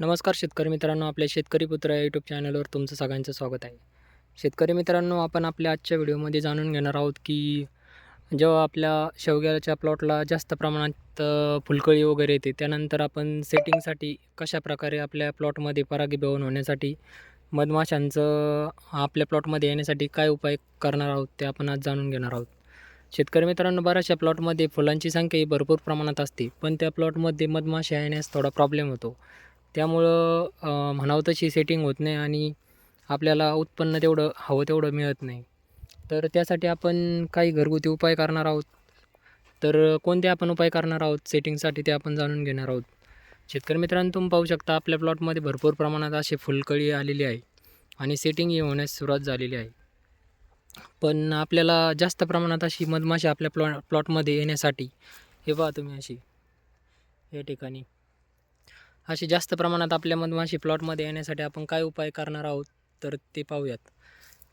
नमस्कार शेतकरी मित्रांनो आपल्या शेतकरी पुत्र या यूट्यूब चॅनलवर तुमचं सगळ्यांचं स्वागत आहे. शेतकरी मित्रांनो आपण आपल्या आजच्या व्हिडिओमध्ये जाणून घेणार आहोत की जेव्हा आपल्या शेवग्याच्या प्लॉटला जास्त प्रमाणात फुलकळी वगैरे येते त्यानंतर आपण सेटिंगसाठी कशा प्रकारे आपल्या प्लॉटमध्ये परागीभवन होण्यासाठी मधमाशांचं आपल्या प्लॉटमध्ये येण्यासाठी काय उपाय करणार आहोत ते आपण आज जाणून घेणार आहोत. शेतकरी मित्रांनो बऱ्याचशा प्लॉटमध्ये फुलांची संख्या ही भरपूर प्रमाणात असते पण त्या प्लॉटमध्ये मधमाशा येण्यास थोडा प्रॉब्लेम होतो. त्यामुळं म्हणावं तशी सेटिंग होत नाही आणि आपल्याला उत्पन्न तेवढं हवं तेवढं मिळत नाही. तर त्यासाठी आपण काही घरगुती उपाय करणार आहोत. तर कोणते आपण उपाय करणार आहोत? सेटिंगसाठी ते आपण जाणून घेणार आहोत. शेतकरी मित्रांनो तुम्ही पाहू शकता आपल्या प्लॉटमध्ये भरपूर प्रमाणात असे फुलकळी आलेली आहे आणि सेटिंग ही होण्यास सुरुवात झालेली आहे. पण आपल्याला जास्त प्रमाणात अशी मधमाशी आपल्या प्लॉ प्लॉटमध्ये येण्यासाठी हे पहा तुम्ही अशी या ठिकाणी. अशी जास्त प्रमाणात आपल्या मधमाशी प्लॉटमध्ये येण्यासाठी आपण काय उपाय करणार आहोत तर ते पाहूयात.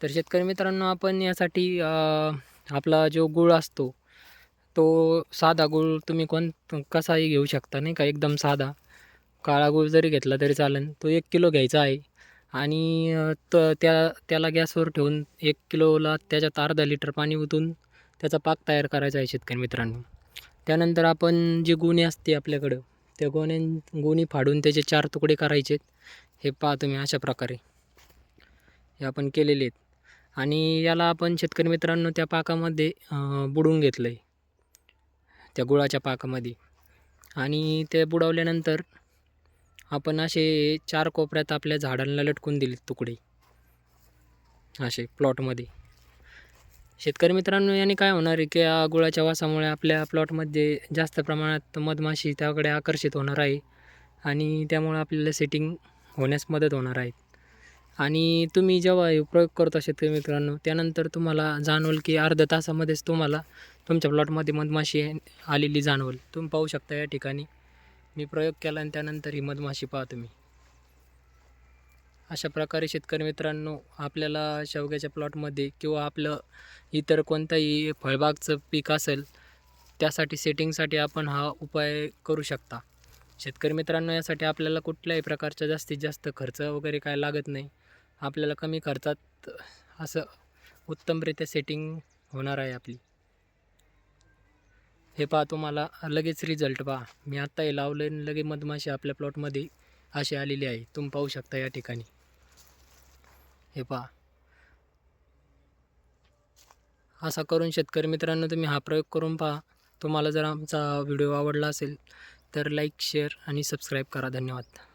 तर शेतकरी मित्रांनो आपण यासाठी आपला जो गुळ असतो तो साधा गुळ तुम्ही कोण कसाही घेऊ शकता नाही का? एकदम साधा. काळा गुळ जरी घेतला तरी चालेल. तो एक किलो घ्यायचा आहे. आणि त त्या त्याला गॅसवर ठेवून एक किलोला त्याच्यात अर्धा लिटर पाणी ओतून त्याचा पाक तयार करायचा आहे शेतकरी मित्रांनो. त्यानंतर आपण जी गुणे असते आपल्याकडं त्या गोण्या गोणी फाडून त्याचे चार तुकडे करायचे हे पहा तुम्ही अशा प्रकारे. हे आपण केलेले आहेत. आणि याला आपण शेतकरी मित्रांनो त्या पाकामध्ये बुडून बुडवून घेतलं आहे त्या गुळाच्या पाकामध्ये. आणि ते बुडवल्यानंतर आपण असे चार कोपऱ्यात आपल्या झाडांना लटकून दिले तुकडे. असे प्लॉटमध्ये शेतकरी मित्रांनो याने काय होणार आहे की या गुळाच्या वासामुळे आपल्या प्लॉटमध्ये जास्त प्रमाणात मधमाशी त्याकडे आकर्षित होणार आहे आणि त्यामुळे आपल्याला सेटिंग होण्यास मदत होणार आहे. आणि तुम्ही जेव्हा हे प्रयोग करता शेतकरी मित्रांनो त्यानंतर तुम्हाला जाणवल की अर्ध्या तासामध्येच तुम्हाला तुमच्या प्लॉटमध्ये मधमाशी आलेली जाणवल. तुम्ही पाहू शकता या ठिकाणी. मी प्रयोग केला आणि त्यानंतर ही मधमाशी पाहा तुम्ही. अशा प्रकारे शेतकरी मित्रांनो आपल्याला शेवग्याच्या प्लॉटमध्ये किंवा आपलं इतर कोणताही फळबागचं पीक असेल त्यासाठी सेटिंगसाठी आपण हा उपाय करू शकता. शेतकरी मित्रांनो यासाठी आपल्याला कुठल्याही प्रकारचा जास्तीत जास्त खर्च वगैरे काय लागत नाही. आपल्याला कमी खर्चात असं उत्तमरित्या सेटिंग होणार आहे आपली. हे पहा तुम्हाला लगेच रिझल्ट पहा. मी आत्ता हे लावलं आणि लगे मधमाशी आपल्या प्लॉटमध्ये अशी आलेली आहे. तुम्ही पाहू शकता या ठिकाणी. हे पहा. असा करून शेतकरी मित्रांनो तुम्ही हा प्रयोग करून पहा. तुम्हाला जर आमचा व्हिडिओ आवडला असेल तर लाईक शेअर आणि सबस्क्राईब करा. धन्यवाद.